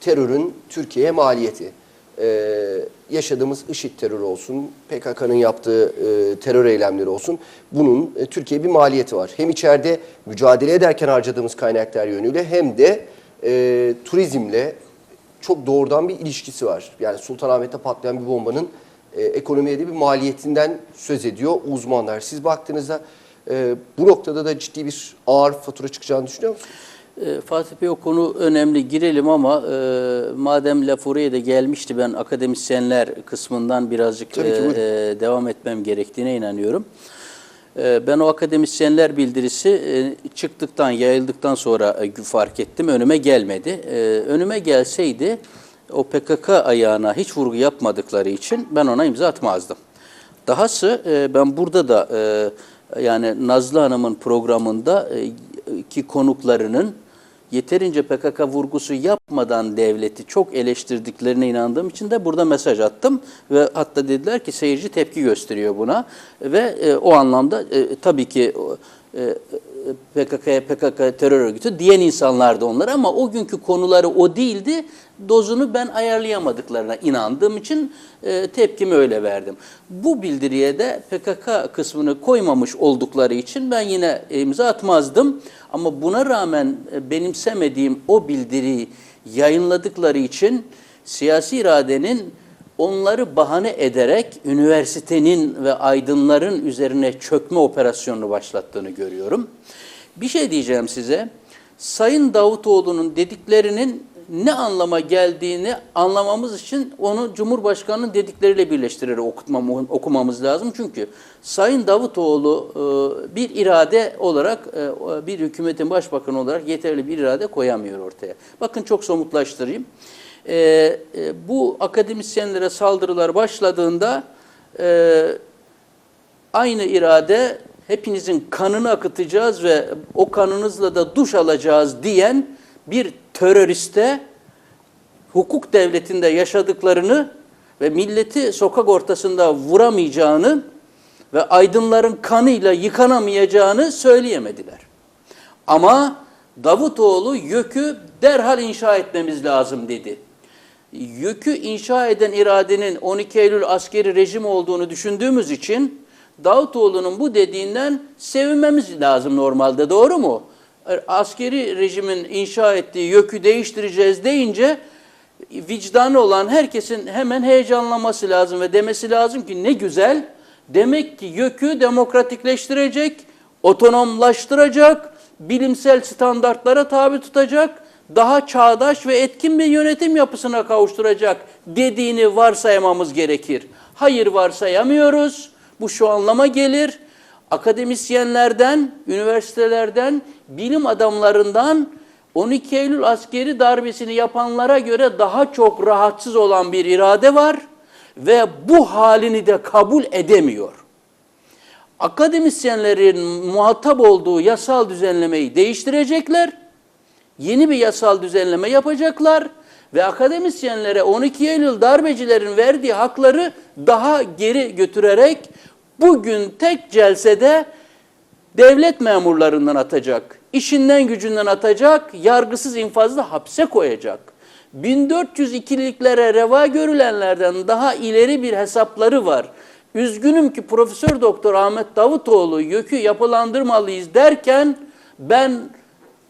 terörün Türkiye'ye maliyeti. Ee, yaşadığımız IŞİD terörü olsun, PKK'nın yaptığı e, terör eylemleri olsun. Bunun e, Türkiye'ye bir maliyeti var. Hem içeride mücadele ederken harcadığımız kaynaklar yönüyle hem de e, turizmle çok doğrudan bir ilişkisi var. Yani Sultanahmet'te patlayan bir bombanın e, ekonomiye de bir maliyetinden söz ediyor uzmanlar. Siz baktığınızda e, bu noktada da ciddi bir ağır fatura çıkacağını düşünüyor musunuz? E, Fatih Bey o konu önemli girelim ama e, madem laf oraya da gelmişti ben akademisyenler kısmından birazcık ki, e, e, devam etmem gerektiğine inanıyorum. E, ben o akademisyenler bildirisi e, çıktıktan, yayıldıktan sonra e, fark ettim. Önüme gelmedi. E, önüme gelseydi o PKK ayağına hiç vurgu yapmadıkları için ben ona imza atmazdım. Dahası e, ben burada da e, yani Nazlı Hanım'ın programında e, ki konuklarının yeterince PKK vurgusu yapmadan devleti çok eleştirdiklerine inandığım için de burada mesaj attım. Ve hatta dediler ki seyirci tepki gösteriyor buna. Ve e, o anlamda e, tabii ki e, PKK'ya PKK terör örgütü diyen insanlardı onlar ama o günkü konuları o değildi. Dozunu ben ayarlayamadıklarına inandığım için e, tepkimi öyle verdim. Bu bildiriye de PKK kısmını koymamış oldukları için ben yine imza atmazdım. Ama buna rağmen e, benimsemediğim o bildiriyi yayınladıkları için siyasi iradenin onları bahane ederek üniversitenin ve aydınların üzerine çökme operasyonunu başlattığını görüyorum. Bir şey diyeceğim size. Sayın Davutoğlu'nun dediklerinin ne anlama geldiğini anlamamız için onu Cumhurbaşkanı'nın dedikleriyle birleştirerek okutmam, okumamız lazım. Çünkü Sayın Davutoğlu e, bir irade olarak, e, bir hükümetin başbakanı olarak yeterli bir irade koyamıyor ortaya. Bakın çok somutlaştırayım. E, bu akademisyenlere saldırılar başladığında aynı irade hepinizin kanını akıtacağız ve o kanınızla da duş alacağız diyen bir teröriste hukuk devletinde yaşadıklarını ve milleti sokak ortasında vuramayacağını ve aydınların kanıyla yıkanamayacağını söyleyemediler. Ama Davutoğlu YÖK'ü derhal inşa etmemiz lazım dedi. YÖK'ü inşa eden iradenin 12 Eylül askeri rejim olduğunu düşündüğümüz için Davutoğlu'nun bu dediğinden sevinmemiz lazım normalde doğru mu? Askeri rejimin inşa ettiği YÖK'ü değiştireceğiz deyince vicdanı olan herkesin hemen heyecanlanması lazım ve demesi lazım ki ne güzel. Demek ki YÖK'ü demokratikleştirecek, otonomlaştıracak, bilimsel standartlara tabi tutacak, daha çağdaş ve etkin bir yönetim yapısına kavuşturacak dediğini varsaymamız gerekir. Hayır varsayamıyoruz. Bu şu anlama gelir. Akademisyenlerden, üniversitelerden, bilim adamlarından 12 Eylül askeri darbesini yapanlara göre daha çok rahatsız olan bir irade var ve bu halini de kabul edemiyor. Akademisyenlerin muhatap olduğu yasal düzenlemeyi değiştirecekler. Yeni bir yasal düzenleme yapacaklar ve akademisyenlere 12 Eylül darbecilerin verdiği hakları daha geri götürerek bugün tek celsede devlet memurlarından atacak, işinden gücünden atacak, yargısız infazla hapse koyacak. 1402'liklere reva görülenlerden daha ileri bir hesapları var. Üzgünüm ki Profesör Doktor Ahmet Davutoğlu YÖK'ü yapılandırmalıyız derken ben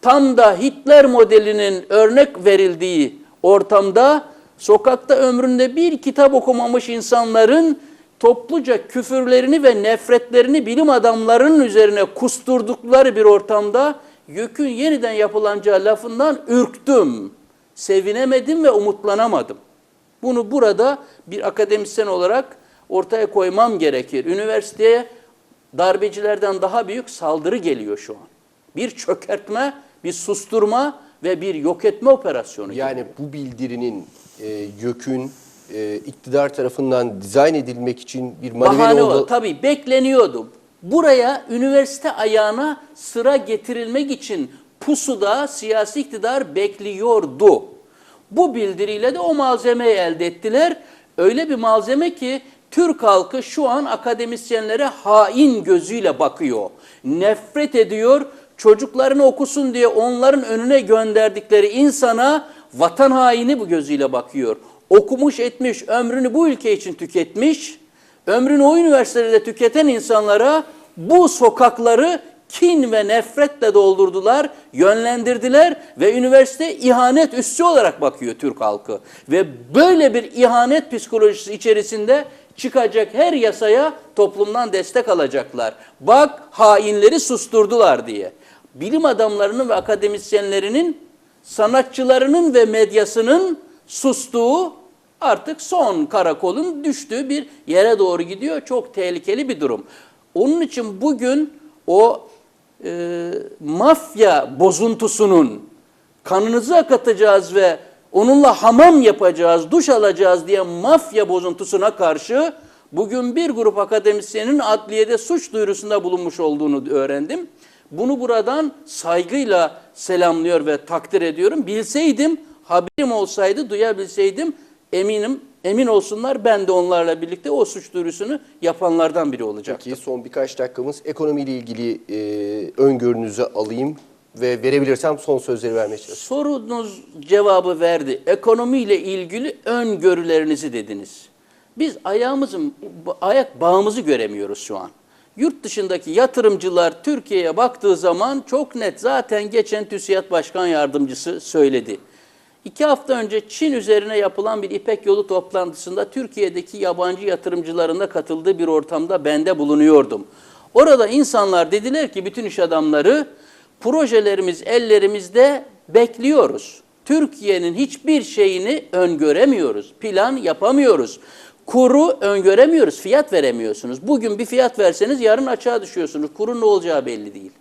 tam da Hitler modelinin örnek verildiği ortamda sokakta ömründe bir kitap okumamış insanların topluca küfürlerini ve nefretlerini bilim adamlarının üzerine kusturdukları bir ortamda YÖK'ün yeniden yapılanacağı lafından ürktüm. Sevinemedim ve umutlanamadım. Bunu burada bir akademisyen olarak ortaya koymam gerekir. Üniversiteye darbecilerden daha büyük saldırı geliyor şu an. Bir çökertme, bir susturma ve bir yok etme operasyonu. Yani bu bildirinin e, YÖK'ün e, iktidar tarafından dizayn edilmek için bir Bahane oldu. Tabii bekleniyordu. Buraya üniversite ayağına sıra getirilmek için pusuda siyasi iktidar bekliyordu. Bu bildiriyle de o malzemeyi elde ettiler. Öyle bir malzeme ki Türk halkı şu an akademisyenlere hain gözüyle bakıyor. Nefret ediyor. Çocuklarını okusun diye onların önüne gönderdikleri insana vatan haini bu gözüyle bakıyor. Okumuş etmiş, ömrünü bu ülke için tüketmiş, ömrünü o üniversitede tüketen insanlara bu sokakları kin ve nefretle doldurdular, yönlendirdiler ve üniversite ihanet üssü olarak bakıyor Türk halkı. Ve böyle bir ihanet psikolojisi içerisinde çıkacak her yasaya toplumdan destek alacaklar. Bak hainleri susturdular diye. Bilim adamlarının ve akademisyenlerinin, sanatçılarının ve medyasının sustuğu artık son karakolun düştüğü bir yere doğru gidiyor. Çok tehlikeli bir durum. Onun için bugün o e, mafya bozuntusunun kanınızı akıtacağız ve onunla hamam yapacağız, duş alacağız diye mafya bozuntusuna karşı bugün bir grup akademisyenin adliyede suç duyurusunda bulunmuş olduğunu öğrendim. Bunu buradan saygıyla selamlıyor ve takdir ediyorum. Bilseydim, haberim olsaydı, duyabilseydim eminim, emin olsunlar ben de onlarla birlikte o suç duyurusunu yapanlardan biri olacaktım. Peki son birkaç dakikamız ekonomiyle ilgili e, öngörünüzü alayım ve verebilirsem son sözleri vermeye çalışayım. Sorunuz cevabı verdi. Ekonomiyle ilgili öngörülerinizi dediniz. Biz ayağımızın ayak bağımızı göremiyoruz şu an. Yurt dışındaki yatırımcılar Türkiye'ye baktığı zaman çok net zaten geçen TÜSİAD Başkan Yardımcısı söyledi. İki hafta önce Çin üzerine yapılan bir İpek Yolu toplantısında Türkiye'deki yabancı yatırımcıların katıldığı bir ortamda ben de bulunuyordum. Orada insanlar dediler ki bütün iş adamları projelerimiz ellerimizde bekliyoruz. Türkiye'nin hiçbir şeyini öngöremiyoruz. Plan yapamıyoruz. Kuru öngöremiyoruz. Fiyat veremiyorsunuz. Bugün bir fiyat verseniz yarın açığa düşüyorsunuz. Kurun ne olacağı belli değil.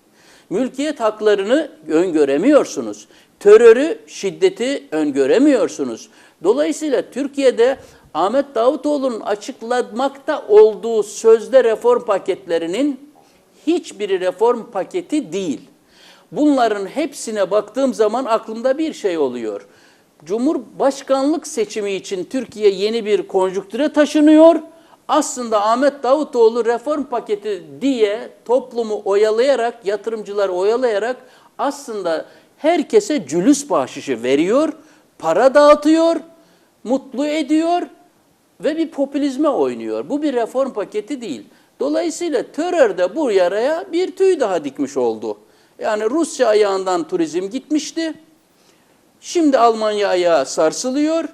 Mülkiyet haklarını öngöremiyorsunuz. Terörü, şiddeti öngöremiyorsunuz. Dolayısıyla Türkiye'de Ahmet Davutoğlu'nun açıklamakta olduğu sözde reform paketlerinin hiçbiri reform paketi değil. Bunların hepsine baktığım zaman aklımda bir şey oluyor. Cumhurbaşkanlık seçimi için Türkiye yeni bir konjüktüre taşınıyor. Aslında Ahmet Davutoğlu reform paketi diye toplumu oyalayarak, yatırımcıları oyalayarak aslında herkese cülüs bahşişi veriyor, para dağıtıyor, mutlu ediyor ve bir popülizme oynuyor. Bu bir reform paketi değil. Dolayısıyla terör de bu yaraya bir tüy daha dikmiş oldu. Yani Rusya ayağından turizm gitmişti. Şimdi Almanya ayağı sarsılıyor.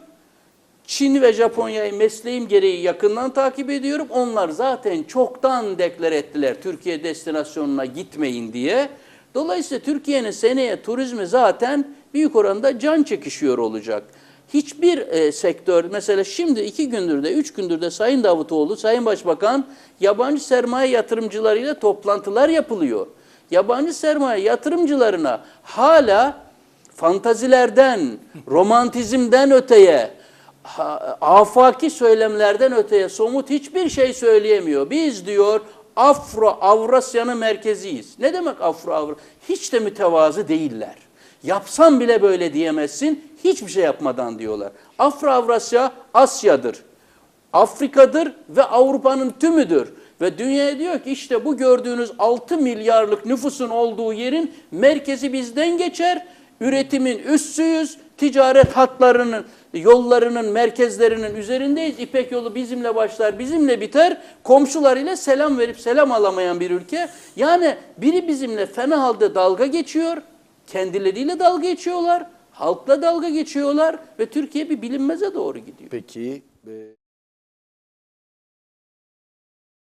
Çin ve Japonya'yı mesleğim gereği yakından takip ediyorum. Onlar zaten çoktan deklar ettiler Türkiye destinasyonuna gitmeyin diye. Dolayısıyla Türkiye'nin seneye turizmi zaten büyük oranda can çekişiyor olacak. Hiçbir e, sektör mesela şimdi iki gündür de üç gündür de Sayın Davutoğlu, Sayın Başbakan yabancı sermaye yatırımcılarıyla toplantılar yapılıyor. Yabancı sermaye yatırımcılarına hala fantazilerden, romantizmden öteye, afaki söylemlerden öteye somut hiçbir şey söyleyemiyor. Biz diyor Afro Avrasya'nın merkeziyiz. Ne demek Afro Avra? Hiç de mütevazı değiller. Yapsam bile böyle diyemezsin. Hiçbir şey yapmadan diyorlar. Afro Avrasya Asya'dır. Afrika'dır ve Avrupa'nın tümüdür. Ve dünyaya diyor ki işte bu gördüğünüz 6 milyarlık nüfusun olduğu yerin merkezi bizden geçer. Üretimin üssüyüz. Ticaret hatlarının, yollarının, merkezlerinin üzerindeyiz. İpek yolu bizimle başlar, bizimle biter. Komşularıyla selam verip selam alamayan bir ülke. Yani biri bizimle fena halde dalga geçiyor. Kendileriyle dalga geçiyorlar. Halkla dalga geçiyorlar ve Türkiye bir bilinmeze doğru gidiyor. Peki